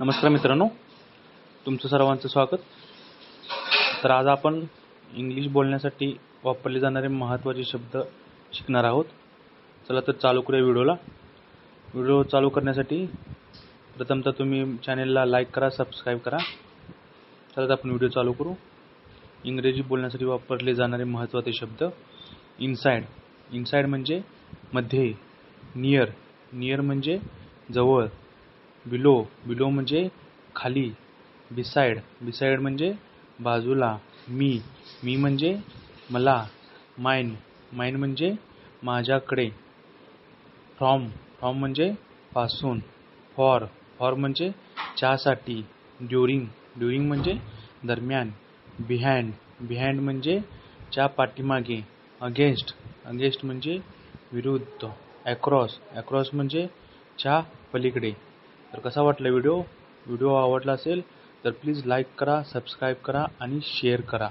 नमस्कार मित्रांनो तुमचं सर्वांचं स्वागत. तर आज आपण इंग्लिश बोलण्यासाठी वापरले जाणारे महत्त्वाचे शब्द शिकणार आहोत. चला तर चालू करूया व्हिडिओला. व्हिडिओ चालू करण्यासाठी प्रथमतः तुम्ही चॅनेलला लाईक करा सबस्क्राईब करा. चला तर आपण व्हिडिओ चालू करू. इंग्रजी बोलण्यासाठी वापरले जाणारे महत्त्वाचे शब्द इनसाईड इनसाईड म्हणजे मध्ये नियर नियर म्हणजे जवळ. बिलो बिलो म्हणजे खाली बिसाइड बिसाइड म्हणजे बाजूला, मी मी म्हणजे मला माइन माइन म्हणजे माझ्याकडे फ्रॉम फ्रॉम म्हणजे पासून फॉर फॉर म्हणजे च्यासाठी ड्युरिंग ड्युरिंग म्हणजे दरम्यान बिहाइंड बिहाइंड म्हणजे च्या पाठीमागे अगेन्स्ट अगेन्स्ट म्हणजे विरुद्ध अक्रॉस अक्रॉस म्हणजे च्या पलीकडे. तर कसा वाटला व्हिडिओ? व्हिडिओ आवडला असेल तर प्लीज लाईक करा सबस्क्राईब करा आणि शेअर करा.